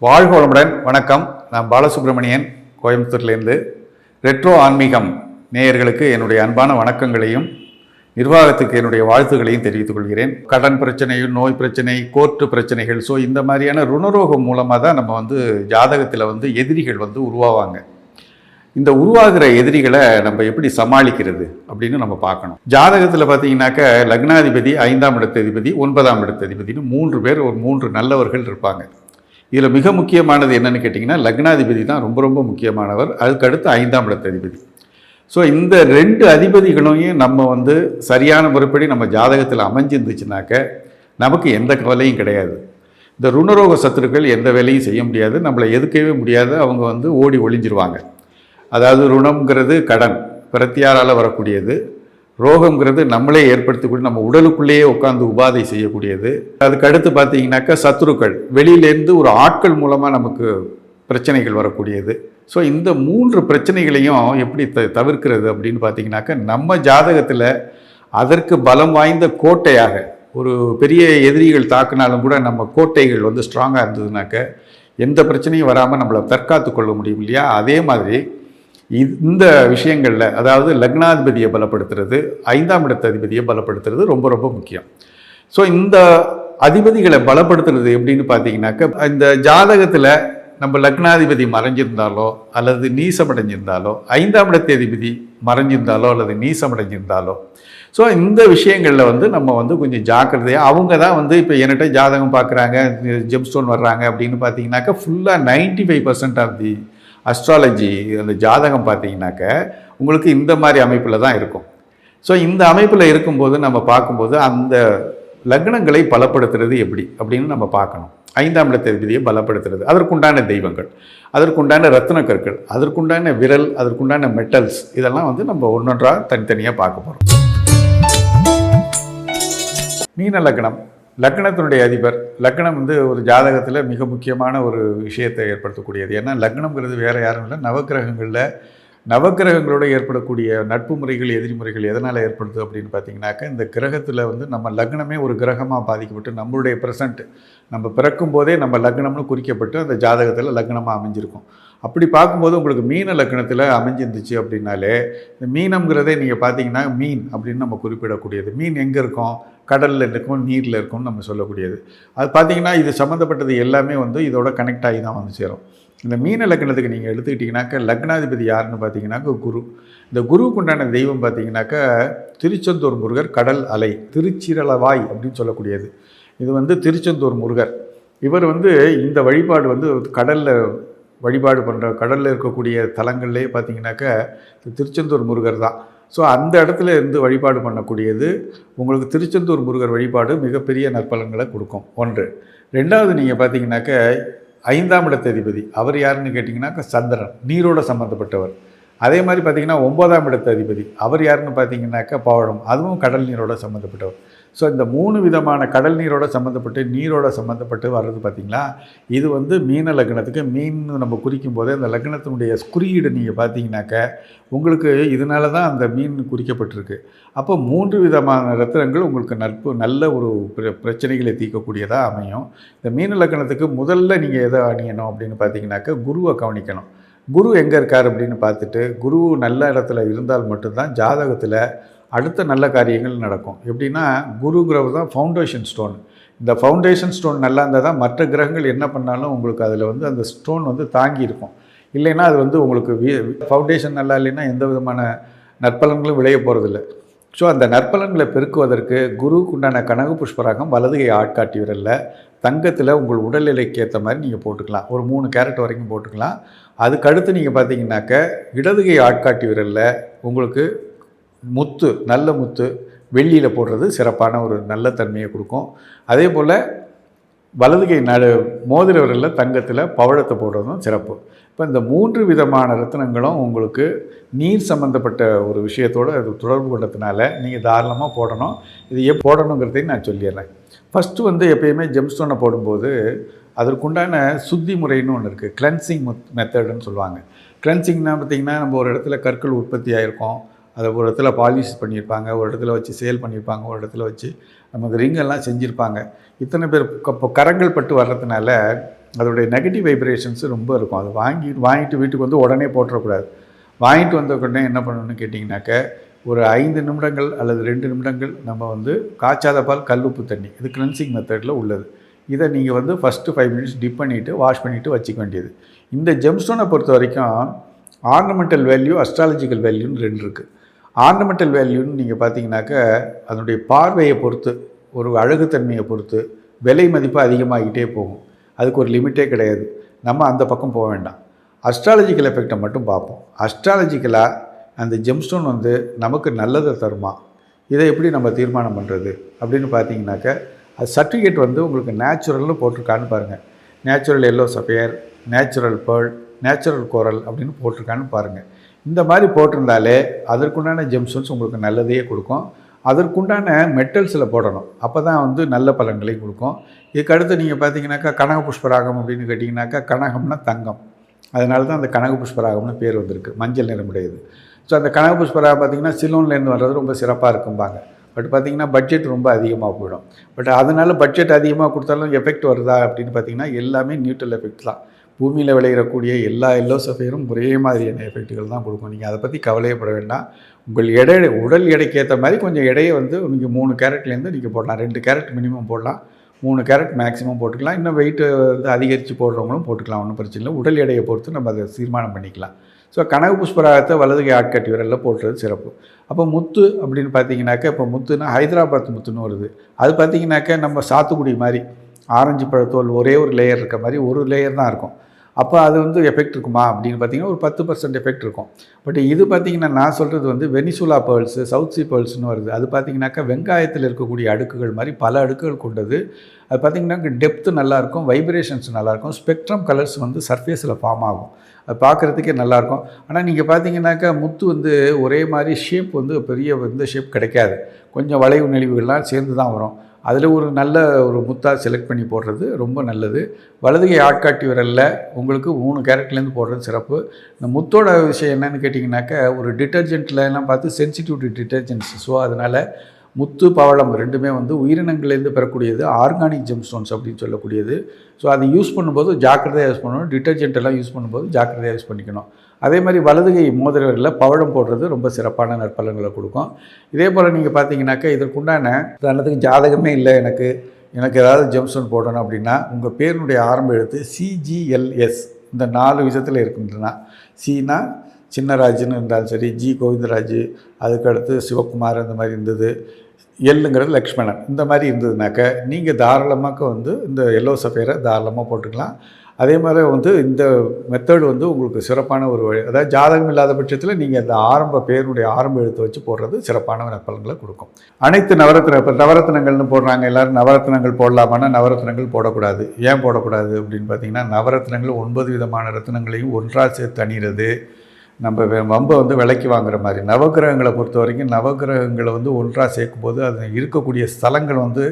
வாழ்க வளமுடன் வணக்கம். நான் பாலசுப்ரமணியன் கோயம்புத்தூர்லேருந்து. ரெட்ரோ ஆன்மீகம் நேயர்களுக்கு என்னுடைய அன்பான வணக்கங்களையும் நிர்வாகத்துக்கு என்னுடைய வாழ்த்துக்களையும் தெரிவித்துக் கொள்கிறேன். கடன் பிரச்சனை நோய் பிரச்சனை கோர்ட்டு பிரச்சனைகள் ஸோ இந்த மாதிரியான ருணரோகம் மூலமாக தான் நம்ம வந்து ஜாதகத்தில் வந்து எதிரிகள் வந்து உருவாவாங்க. இந்த உருவாகிற எதிரிகளை நம்ம எப்படி சமாளிக்கிறது அப்படின்னு நம்ம பார்க்கணும். ஜாதகத்தில் பார்த்தீங்கன்னாக்க லக்னாதிபதி ஐந்தாம் இடத்ததிபதி ஒன்பதாம் இடத்ததிபதினு மூன்று பேர் ஒரு மூன்று நல்லவர்கள் இருப்பாங்க. இதில் மிக முக்கியமானது என்னென்னு கேட்டிங்கன்னா லக்னாதிபதி தான் ரொம்ப ரொம்ப முக்கியமானவர். அதுக்கடுத்து ஐந்தாம் இடத்ததிபதி ஸோ இந்த ரெண்டு அதிபதிகளையும் நம்ம வந்து சரியான முறைப்படி நம்ம ஜாதகத்தில் அமைஞ்சிருந்துச்சுனாக்க நமக்கு எந்த கவலையும் கிடையாது. இந்த ருணரோக சத்துருக்கள் எந்த வேலையும் செய்ய முடியாது. நம்மளை எதுக்கவே முடியாது. அவங்க வந்து ஓடி ஒளிஞ்சிருவாங்க. அதாவது ருணம்ங்கிறது கடன் பிரத்தியாரால் வரக்கூடியது. ரோகம்ங்கிறது நம்மளே ஏற்படுத்தக்கூடிய நம்ம உடலுக்குள்ளேயே உட்காந்து உபாதை செய்யக்கூடியது. அதுக்கு அடுத்து பார்த்தீங்கன்னாக்கா சத்துருக்கள். வெளியிலேருந்து ஒரு ஆட்கள் மூலமாக நமக்கு பிரச்சனைகள் வரக்கூடியது. ஸோ இந்த மூன்று பிரச்சனைகளையும் எப்படி த தவிர்க்கிறது அப்படின்னு பார்த்தீங்கன்னாக்கா நம்ம ஜாதகத்தில் அதற்கு பலம் வாய்ந்த கோட்டையாக ஒரு பெரிய எதிரிகள் தாக்குனாலும் கூட நம்ம கோட்டைகள் வந்து ஸ்ட்ராங்காக இருந்ததுனாக்க எந்த பிரச்சனையும் வராமல் நம்மளை தற்காத்து கொள்ள முடியும் இல்லையா? அதே மாதிரி இந்த விஷயங்களில் அதாவது லக்னாதிபதியை பலப்படுத்துறது ஐந்தாம் இடத்து அதிபதியை பலப்படுத்துறது ரொம்ப ரொம்ப முக்கியம். ஸோ இந்த அதிபதிகளை பலப்படுத்துறது எப்படின்னு பார்த்தீங்கன்னாக்க இந்த ஜாதகத்தில் நம்ம லக்னாதிபதி மறைஞ்சிருந்தாலோ அல்லது நீசமடைஞ்சிருந்தாலோ ஐந்தாம் இடத்து அதிபதி மறைஞ்சிருந்தாலோ அல்லது நீசமடைஞ்சிருந்தாலோ. ஸோ இந்த விஷயங்களில் வந்து நம்ம வந்து கொஞ்சம் ஜாக்கிரதையாக அவங்க தான் வந்து இப்போ என்கிட்ட ஜாதகம் பார்க்குறாங்க ஜெம்ஸ்டோன் வர்றாங்க அப்படின்னு பார்த்தீங்கன்னாக்கா ஃபுல்லாக ninety five percent of the astrology அந்த ஜாதகம் பார்த்தீங்கன்னாக்க உங்களுக்கு இந்த மாதிரி அமைப்பில் தான் இருக்கும். ஸோ இந்த அமைப்பில் இருக்கும்போது நம்ம பார்க்கும்போது அந்த லக்னங்களை பலப்படுத்துறது எப்படி? அப்படின்னு நம்ம பார்க்கணும். ஐந்தாம் இடத்ததிபதியை பலப்படுத்துறது. அதற்குண்டான தெய்வங்கள் அதற்குண்டான ரத்ன கற்கள் அதற்குண்டான விரல் அதற்குண்டான மெட்டல்ஸ் இதெல்லாம் வந்து நம்ம ஒன்றொன்றாக தனித்தனியாக பார்க்க போகிறோம் மீன லக்னம். லக்னத்தினுடைய அதிபர். லக்னம் வந்து ஒரு ஜாதகத்தில் மிக முக்கியமான ஒரு விஷயத்தை ஏற்படுத்தக்கூடியது. ஏன்னா லக்னம்ங்கிறது வேறு யாரும் இல்லை. நவக்கிரகங்களில் நவக்கிரகங்களோடு ஏற்படக்கூடிய நட்பு முறைகள் எதிரிமுறைகள் எதனால் ஏற்படுது அப்படின்னு பார்த்தீங்கன்னாக்க இந்த கிரகத்தில் வந்து நம்ம லக்னமே ஒரு கிரகமாக பாதிக்கப்பட்டு நம்மளுடைய ப்ரெசண்ட் நம்ம பிறக்கும் போதே நம்ம லக்னம்னு குறிக்கப்பட்டு அந்த ஜாதகத்தில் லக்னமாக அமைஞ்சிருக்கும். அப்படி பார்க்கும்போது உங்களுக்கு மீன லக்னத்தில் அமைஞ்சிருந்துச்சு அப்படின்னாலே இந்த மீனம்ங்கிறதே நீங்கள் பார்த்தீங்கன்னா மீன் அப்படின்னு நம்ம குறிப்பிடக்கூடியது. மீன் எங்கே இருக்கும்? கடலில் இருக்கும் நீரில் இருக்கும்னு நம்ம சொல்லக்கூடியது. அது பார்த்திங்கன்னா இது சம்மந்தப்பட்டது எல்லாமே வந்து இதோட கனெக்ட் ஆகி தான் வந்து சேரும். இந்த மீன லக்னத்துக்கு நீங்கள் எடுத்துக்கிட்டிங்கனாக்கா லக்னாதிபதி யாருன்னு பார்த்தீங்கன்னாக்கா குரு. இந்த குருவுக்கு உண்டான தெய்வம் பார்த்தீங்கன்னாக்கா திருச்செந்தூர் முருகர் கடல் அலை திருச்சிரளவாய் அப்படின்னு சொல்லக்கூடியது. இது வந்து திருச்செந்தூர் முருகர். இவர் வந்து இந்த வழிபாடு வந்து கடலில் வழிபாடு பண்ணுற கடலில் இருக்கக்கூடிய தலங்கள்லேயே பார்த்தீங்கன்னாக்கா திருச்செந்தூர் முருகர் தான். ஸோ அந்த இடத்துல இருந்து வழிபாடு பண்ணக்கூடியது உங்களுக்கு திருச்செந்தூர் முருகர் வழிபாடு மிகப்பெரிய நற்பலன்களை கொடுக்கும். ஒன்று. ரெண்டாவது நீங்கள் பார்த்தீங்கன்னாக்க ஐந்தாம் இடத்ததிபதி அவர் யாருன்னு கேட்டிங்கன்னாக்கா சந்திரன் நீரோட சம்மந்தப்பட்டவர் அதே மாதிரி பார்த்தீங்கன்னா ஒன்பதாம் இடத்த அதிபதி. அவர் யாருன்னு பார்த்தீங்கன்னாக்கா பவழம் அதுவும் கடல் நீரோட சம்மந்தப்பட்டவர் ஸோ இந்த மூணு விதமான கடல் நீரோட சம்மந்தப்பட்டு நீரோட சம்மந்தப்பட்டு வர்றது பார்த்திங்களா இது வந்து மீன லக்னத்துக்கு மீன் நம்ம குறிக்கும் போதே அந்த லக்னத்தினுடைய குறியீடு நீங்கள் பார்த்தீங்கன்னாக்க உங்களுக்கு இதனால தான் அந்த மீன் குறிக்கப்பட்டிருக்கு. அப்போ மூன்று விதமான ரத்தினங்கள் உங்களுக்கு நட்பு நல்ல ஒரு பிரச்சனைகளை தீர்க்கக்கூடியதாக அமையும். இந்த மீன லக்னத்துக்கு முதல்ல நீங்கள் எதை அணியணும் அப்படின்னு பார்த்தீங்கன்னாக்க குருவை கவனிக்கணும். குரு எங்கே இருக்கார் அப்படின்னு பார்த்துட்டு குரு நல்ல இடத்துல இருந்தால் மட்டும்தான் ஜாதகத்தில் அடுத்த நல்ல காரியங்கள் நடக்கும். எப்படின்னா குரு கிரகம் தான் ஃபவுண்டேஷன் ஸ்டோன் இந்த ஃபவுண்டேஷன் ஸ்டோன் நல்லா இருந்தால் தான் மற்ற கிரகங்கள் என்ன பண்ணாலும் உங்களுக்கு அதில் வந்து அந்த ஸ்டோன் வந்து தாங்கி இருக்கும். இல்லைன்னா அது வந்து உங்களுக்கு வி ஃபவுண்டேஷன் நல்லா இல்லைன்னா எந்த விதமான நற்பலன்களும் விளைய போகிறதில்ல ஸோ அந்த நற்பலன்களை பெருக்குவதற்கு குருவுக்கு உண்டான கனகு புஷ்பராகம் வலதுகை ஆட்காட்டி விரலில் தங்கத்தில் உங்கள் உடல்நிலைக்கு ஏற்ற மாதிரி நீங்கள் போட்டுக்கலாம். ஒரு மூணு கேரட் வரைக்கும் போட்டுக்கலாம். அதுக்கடுத்து நீங்கள் பார்த்தீங்கன்னாக்க இடதுகை ஆட்காட்டி விரலில் உங்களுக்கு முத்து நல்ல முத்து வெள்ளியில் போடுறது சிறப்பான ஒரு நல்ல தன்மையை கொடுக்கும். அதே போல் வலதுகை நடு மோதிர விரலில் தங்கத்தில் பவழத்தை போடுறதும் சிறப்பு. இப்போ இந்த மூன்று விதமான ரத்தினங்களும் உங்களுக்கு நீர் சம்மந்தப்பட்ட ஒரு விஷயத்தோடு அது தொடர்பு கொண்டதுனால நீங்கள் தாராளமாக போடணும். இது எப் போடணுங்கிறதையும் நான் சொல்லிடுறேன். ஃபஸ்ட்டு வந்து எப்பயுமே ஜெம்ஸ்டோனை போடும்போது அதற்குண்டான சுத்தி முறைன்னு ஒன்று இருக்குது கிளென்சிங் மெத்தடுன்னு சொல்லுவாங்க. கிளென்சிங்னா பார்த்திங்கன்னா நம்ம ஒரு இடத்துல கற்கள் உற்பத்தி ஆகிருக்கோம் அதை ஒரு இடத்துல பாலிஷ் பண்ணியிருப்பாங்க ஒரு இடத்துல வச்சு சேல் பண்ணியிருப்பாங்க ஒரு இடத்துல வச்சு நமக்கு ரிங்கெல்லாம் செஞ்சுருப்பாங்க. இத்தனை பேர் இப்போ கரங்கள் பட்டு வர்றதுனால அதோடைய நெகட்டிவ் வைப்ரேஷன்ஸ் ரொம்ப இருக்கும். அது வாங்கி வாங்கிட்டு வீட்டுக்கு வந்து உடனே போட்டுறக்கூடாது. வாங்கிட்டு வந்த உடனே என்ன பண்ணணும்னு கேட்டிங்கனாக்க ஒரு ஐந்து நிமிடங்கள் அல்லது ரெண்டு நிமிடங்கள் நம்ம வந்து காய்ச்சாத பால் கல்லுப்பு தண்ணி இது கிளென்சிங் மெத்தடில் உள்ளது. இதை நீங்கள் வந்து ஃபஸ்ட்டு ஃபைவ் மினிட்ஸ் டிப் பண்ணிவிட்டு வாஷ் பண்ணிவிட்டு வச்சுக்க வேண்டியது. இந்த ஜெம்ஸ்டோனை பொறுத்த வரைக்கும் ஆர்னமெண்டல் வேல்யூ அஸ்ட்ராலஜிக்கல் வேல்யூன்னு ரெண்டு இருக்குது ஆர்னமெண்டல் வேல்யூன்னு நீங்கள் பார்த்தீங்கன்னாக்க அதனுடைய பார்வையை பொறுத்து ஒரு அழகுத்தன்மையை பொறுத்து விலை மதிப்பு அதிகமாகிட்டே போகும். அதுக்கு ஒரு லிமிட்டே கிடையாது. நம்ம அந்த பக்கம் போக வேண்டாம். அஸ்ட்ராலஜிக்கல் எஃபெக்டை மட்டும் பார்ப்போம். அஸ்ட்ராலஜிக்கலாக அந்த ஜெம்ஸ்டோன் வந்து நமக்கு நல்லதை தருமா? இதை எப்படி நம்ம தீர்மானம் பண்ணுறது அப்படின்னு பார்த்தீங்கன்னாக்க அது சர்டிஃபிகேட் வந்து உங்களுக்கு நேச்சுரல்னு போட்டிருக்கான்னு பாருங்கள் natural yellow sapphire natural pearl natural coral அப்படின்னு போட்டிருக்கான்னு பாருங்கள் இந்த மாதிரி போட்டிருந்தாலே அதற்குண்டான ஜெம்ஸ்டோன்ஸ் உங்களுக்கு நல்லதையே கொடுக்கும். அதற்குண்டான மெட்டல்ஸில் போடணும். அப்போ தான் வந்து நல்ல பலன்களை கொடுக்கும். இதுக்கடுத்து நீங்கள் பார்த்தீங்கன்னாக்கா கனக புஷ்பராகம் அப்படின்னு கேட்டிங்கனாக்கா கனகம்னா தங்கம். அதனால தான் அந்த கனக புஷ்பராகம்னு பேர் வந்திருக்கு. மஞ்சள் நிறமுடையது. ஸோ அந்த கனக புஷ்பராகம் பார்த்திங்கன்னா சிலோன்லேருந்து வர்றது ரொம்ப சிறப்பாக இருக்கும்பாங்க. பட் பார்த்திங்கன்னா பட்ஜெட் ரொம்ப அதிகமாக போயிடும். பட் அதனால் பட்ஜெட் அதிகமாக கொடுத்தாலும் எஃபெக்ட் வருதா அப்படின்னு பார்த்தீங்கன்னா எல்லாமே நியூட்ரல் எஃபெக்ட் தான். பூமியில் விளையிறக்கூடிய எல்லா எல்லோ சஃபையரும் ஒரே மாதிரியான எஃபெக்ட்டுகள் தான் கொடுக்கும். நீங்கள் அதை பற்றி கவலையப்பட வேண்டாம். உங்கள் எடை உடல் எடைக்கு ஏற்ற மாதிரி கொஞ்சம் எடையை வந்து நீங்கள் மூணு கேரட்லேருந்து நீங்கள் போடலாம். ரெண்டு கேரட் மினிமம் போடலாம். மூணு கேரட் மேக்ஸிமம் போட்டுக்கலாம். இன்னும் வெயிட்டு வந்து அதிகரித்து போடுறவங்களும் போட்டுக்கலாம். ஒன்றும் பிரச்சனை இல்லை. உடல் எடையை பொறுத்து நம்ம அதை தீர்மானம் பண்ணிக்கலாம். ஸோ கனக புஷ்பராகத்தை வலதுகை ஆட்கட்டி விரலில் போட்டுறது சிறப்பு. அப்போ முத்து அப்படின்னு பார்த்தீங்கன்னாக்கா இப்போ முத்துனா ஹைதராபாத் முத்துன்னு வருது. அது பார்த்தீங்கன்னாக்கா நம்ம சாத்துக்குடி மாதிரி ஆரஞ்சு பழத்தோல் ஒரே ஒரு லேயர் இருக்க மாதிரி ஒரு லேயர் தான் இருக்கும். அப்போ அது வந்து எஃபெக்ட் இருக்குமா அப்படின்னு பார்த்தீங்கன்னா ஒரு பத்து பர்சன்ட் எஃபெக்ட் இருக்கும். பட் இது பார்த்தீங்கன்னா நான் சொல்கிறது வந்து வெனிசுலா பேர்ல்ஸு சவுத் சி பேர்ல்ஸ்னு வருது. அது பார்த்தீங்கன்னாக்கா வெங்காயத்தில் இருக்கக்கூடிய அடுக்குகள் மாதிரி பல அடுக்குகள் கொண்டது. அது பார்த்திங்கனாக்கா டெப்த்து நல்லாயிருக்கும் வைப்ரேஷன்ஸ் நல்லாயிருக்கும் ஸ்பெக்ட்ரம் கலர்ஸ் வந்து சர்ஃபேஸில் ஃபார்ம் ஆகும். அது பார்க்குறதுக்கே நல்லாயிருக்கும் ஆனால் நீங்கள் பார்த்தீங்கன்னாக்கா முத்து வந்து ஒரே மாதிரி ஷேப் வந்து பெரிய இந்த ஷேப் கிடைக்காது. கொஞ்சம் வளைவு நெளிவுகள்லாம் சேர்ந்து தான் வரும். அதில் ஒரு நல்ல ஒரு முத்தாக செலக்ட் பண்ணி போடுறது ரொம்ப நல்லது. வலதுகை ஆட்காட்டி விரலில் உங்களுக்கு மூணு கேரட்லேருந்து போடுறது சிறப்பு. இந்த முத்தோட விஷயம் என்னென்னு கேட்டிங்கனாக்கா ஒரு டிட்டர்ஜென்ட்டில் பார்த்து சென்சிட்டிவிட்டி டிட்டர்ஜென்ட்ஸ் ஸோ அதனால் முத்து பவளம் ரெண்டுமே வந்து உயிரினங்கள்லேருந்து பெறக்கூடியது ஆர்கானிக் ஜெம்ஸ்டோன்ஸ் அப்படின்னு சொல்லக்கூடியது. ஸோ அதை யூஸ் பண்ணும்போது ஜாக்கிரதையாக யூஸ் பண்ணணும். டிட்டர்ஜென்ட் எல்லாம் யூஸ் பண்ணும்போது ஜாக்கிரதையாக யூஸ் பண்ணிக்கணும். அதே மாதிரி வலதுகை மோதிரவர்களில் பவழம் போடுறது ரொம்ப சிறப்பான நற்பலன்களை கொடுக்கும். இதே போல் நீங்கள் பார்த்தீங்கன்னாக்கா இதற்குண்டான உதாரணத்துக்கு ஜாதகமே இல்லை எனக்கு. எனக்கு ஏதாவது ஜெம்ஸ்டோன் போடணும் அப்படின்னா உங்கள் பேருனுடைய ஆரம்ப எழுத்து சிஜிஎல்எஸ் இந்த நாலு விஷயத்தில் இருக்குன்றனா சீனா சின்னராஜுன்னு இருந்தாலும் சரி ஜி கோவிந்தராஜ் அதுக்கடுத்து சிவகுமார் அந்த மாதிரி இருந்தது. எள்ளுங்கிறது லக்ஷ்மணன். இந்த மாதிரி இருந்ததுனாக்க நீங்கள் தாராளமாக வந்து இந்த எல்லோ சஃபேரை தாராளமாக போட்டுக்கலாம். அதே மாதிரி வந்து இந்த மெத்தட் வந்து உங்களுக்கு சிறப்பான ஒரு வழி அதாவது ஜாதகம் இல்லாத பட்சத்தில் நீங்கள் அந்த ஆரம்ப பேருடைய ஆரம்ப எழுத்து வச்சு போடுறது சிறப்பான பலன்களை கொடுக்கும். அனைத்து நவரத்ன இப்போ நவரத்னங்கள்னு போடுறாங்க எல்லோரும் நவரத்னங்கள் போடலாமான்னா நவரத்னங்கள் போடக்கூடாது. ஏன் போடக்கூடாது அப்படின்னு பார்த்தீங்கன்னா நவரத்னங்கள் ஒன்பது விதமான ரத்னங்களையும் ஒன்றாக சேர்த்து அணிகிறது நம்ம வம்பை வந்து விலைக்கு வாங்குற மாதிரி. நவகிரகங்களை பொறுத்த வரைக்கும் நவகிரகங்களை வந்து ஒன்றாக சேர்க்கும்போது அது இருக்கக்கூடிய ஸ்தலங்கள் வந்து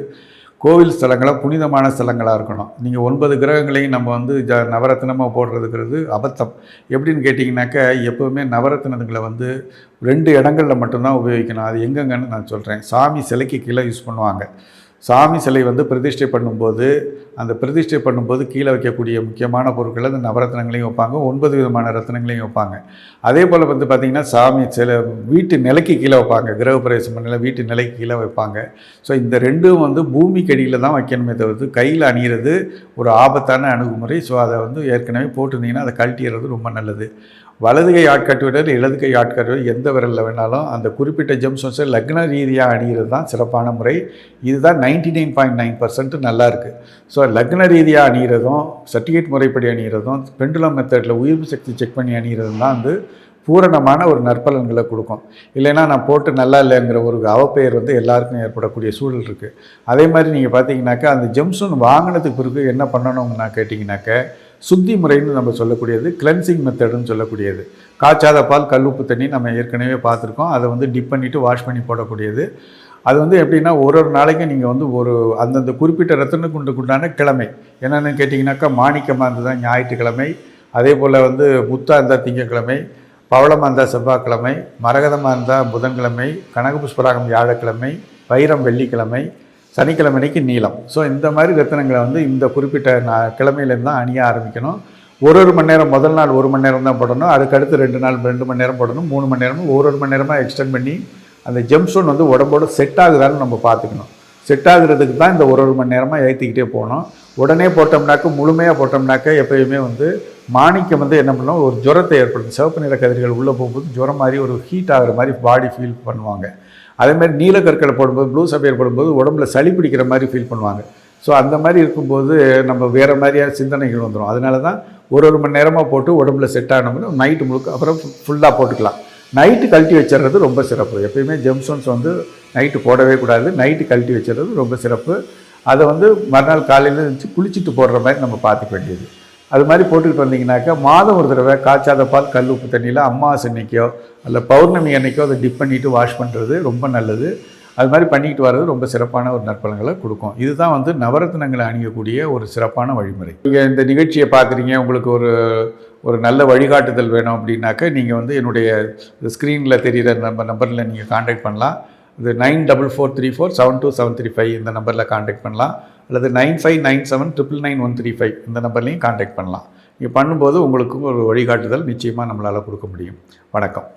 கோவில் ஸ்தலங்களாக புனிதமான ஸ்தலங்களாக இருக்கணும். நீங்கள் ஒன்பது கிரகங்களையும் நம்ம வந்து ஜ நவரத்னமாக போடுறதுங்கிறது அபத்தம். எப்படின்னு கேட்டிங்கனாக்கா எப்போவுமே நவரத்னங்களை வந்து ரெண்டு இடங்களில் மட்டும்தான் உபயோகிக்கணும். அது எங்கெங்கன்னு நான் சொல்கிறேன் சாமி சிலைக்கு கீழே யூஸ் பண்ணுவாங்க. சாமி சிலை வந்து பிரதிஷ்டை பண்ணும்போது அந்த பிரதிஷ்டை பண்ணும்போது கீழே வைக்கக்கூடிய முக்கியமான பொருட்கள் அந்த நவரத்னங்களையும் வைப்பாங்க ஒன்பது விதமான ரத்னங்களையும் வைப்பாங்க. அதே போல் வந்து பார்த்திங்கன்னா சாமி சில வீட்டு நிலைக்கு கீழே வைப்பாங்க கிரகப்பிரவேசம் பண்ணல வீட்டு நிலைக்கு கீழே வைப்பாங்க. ஸோ இந்த ரெண்டும் வந்து பூமிக்கு அடியில் தான் வைக்கணுமே தவிர்த்து கையில் அணிகிறது ஒரு ஆபத்தான அணுகுமுறை. ஸோ அதை வந்து ஏற்கனவே போட்டிருந்தீங்கன்னா அதை கழட்டிடுறது ரொம்ப நல்லது. வலதுகை கை விரல் இடது கை விரல் எந்த விரலில் வேணாலும் அந்த குறிப்பிட்ட ஜெம்ஸ்டோன்ஸை லக்ன ரீதியாக அணிகிறது தான் சிறப்பான முறை. இதுதான் ninety nine point nine percent நல்லா இருக்குது ஸோ லக்ன ரீதியாக அணிகிறதும் சர்டிஃபிகேட் முறைப்படி அணிகிறதும் பெண்டுலம் மெத்தடில் உயிர்ப்பு சக்தி செக் பண்ணி அணிகிறதும் தான் வந்து பூரணமான ஒரு நற்பலன்களை கொடுக்கும். இல்லைன்னா நான் போட்டு நல்லா இல்லைங்கிற ஒரு அவப்பெயர் வந்து எல்லாருக்கும் ஏற்படக்கூடிய சூழல் இருக்குது அதே மாதிரி நீங்கள் பார்த்தீங்கன்னாக்கா அந்த ஜெம்ஸ்டோன் வாங்கினதுக்கு பிறகு என்ன பண்ணணும்னா கேட்டிங்கனாக்க சுத்தி முறைன்னு நம்ம சொல்லக்கூடியது கிளென்சிங் மெத்தடுன்னு சொல்லக்கூடியது. காய்ச்சாத பால் கல்லுப்பு தண்ணி நம்ம ஏற்கனவே பார்த்துருக்கோம். அதை வந்து டிப் பண்ணிவிட்டு வாஷ் பண்ணி போடக்கூடியது. அது வந்து எப்படின்னா ஒரு ஒரு நாளைக்கும் நீங்கள் வந்து ஒரு அந்தந்த குறிப்பிட்ட ரத்தனுக்குண்டுக்குண்டான கிழமை. என்னென்னு கேட்டிங்கனாக்கா மாணிக்கமாக இருந்தது ஞாயிற்றுக்கிழமை. அதே போல் வந்து புத்தா இருந்தால் திங்கக்கிழமை பவளமாக இருந்தால் செவ்வாய்க்கிழமை மரகதமாக இருந்தால் புதன்கிழமை கனக புஷ்பராகம் வியாழக்கிழமை வைரம் வெள்ளிக்கிழமை சனிக்கிழமை நீளம். ஸோ இந்த மாதிரி ரத்தினங்களை வந்து இந்த குறிப்பிட்ட நா- கிழமையிலேருந்து தான் அணிய ஆரம்பிக்கணும். ஒரு ஒரு மணி நேரம் முதல் நாள் ஒரு மணி நேரம் தான் போடணும். அதுக்கடுத்து ரெண்டு நாள் ரெண்டு மணி நேரம் போடணும். மூணு மணி நேரம் ஒரு ஒரு மணி நேரமாக எக்ஸ்டெண்ட் பண்ணி அந்த ஜெம்ஸ்டோன் வந்து உடம்போட செட் ஆகுதான்னு நம்ம பார்த்துக்கணும். செட் ஆகுறதுக்கு தான் இந்த ஒரு ஒரு மணி நேரமாக ஏற்றிக்கிட்டே போகணும் உடனே போட்டோம்னாக்க முழுமையாக போட்டோம்னாக்க எப்பயுமே வந்து மாணிக்கம் வந்து என்ன பண்ணோம் ஒரு ஜுரத்தை ஏற்படுத்தும். சிவப்பு நிற கதிர்கள் உள்ளே போகும்போது ஜுரம் மாதிரி ஒரு ஹீட் ஆகிற மாதிரி பாடி ஃபீல் பண்ணுவாங்க. அதேமாதிரி நீலக்கற்களை போடும்போது ப்ளூ சஃபியர் போடும்போது உடம்புல சளி பிடிக்கிற மாதிரி ஃபீல் பண்ணுவாங்க. ஸோ அந்த மாதிரி இருக்கும்போது நம்ம வேறு மாதிரியான சிந்தனைகள் வந்துடும் அதனால தான் ஒரு ஒரு மணி நேரமாக போட்டு உடம்புல செட் ஆனோம்னா நைட்டு முழுக்க அப்புறம் ஃபுல்லாக போட்டுக்கலாம். நைட்டு கழட்டி வச்சிடுறது ரொம்ப சிறப்பு. எப்பயுமே ஜெம்சோன்ஸ் வந்து நைட்டு போடவே கூடாது. நைட்டு கழட்டி வச்சிடுறது ரொம்ப சிறப்பு. அதை வந்து மறுநாள் காலையில் இருந்துச்சு குளிச்சுட்டு போடுற மாதிரி நம்ம பார்த்துக்க வேண்டியது. அது மாதிரி போட்டுக்கிட்டு வந்தீங்கன்னாக்கா மாதம் ஒரு தடவை காய்ச்சாத பால் கல் உப்பு தண்ணியில் அம்மாவாசை அன்னைக்கோ அல்ல பௌர்ணமி அன்னைக்கோ அதை டிப் பண்ணிவிட்டு வாஷ் பண்ணுறது ரொம்ப நல்லது. அது மாதிரி பண்ணிக்கிட்டு வர்றது ரொம்ப சிறப்பான ஒரு நற்பலன்களை கொடுக்கும். இதுதான் வந்து நவரத்னங்களை அணியக்கூடிய ஒரு சிறப்பான வழிமுறை. நீங்கள் இந்த நிகழ்ச்சியை பார்க்குறீங்க உங்களுக்கு ஒரு ஒரு நல்ல வழிகாட்டுதல் வேணும் அப்படின்னாக்க நீங்கள் வந்து என்னுடைய ஸ்க்ரீனில் தெரிகிற நம்ம நம்பரில் நீங்கள் காண்டாக்ட் பண்ணலாம். இது nine double four three four seven two seven three five இந்த நம்பரில் காண்டாக்ட் பண்ணலாம். அல்லது nine five nine seven triple nine one three five இந்த நம்பர்லையும் காண்டாக்ட் பண்ணலாம். நீங்கள் பண்ணும்போது உங்களுக்கு ஒரு வழிகாட்டுதல் நிச்சயமாக நம்மளால் கொடுக்க முடியும். வணக்கம்.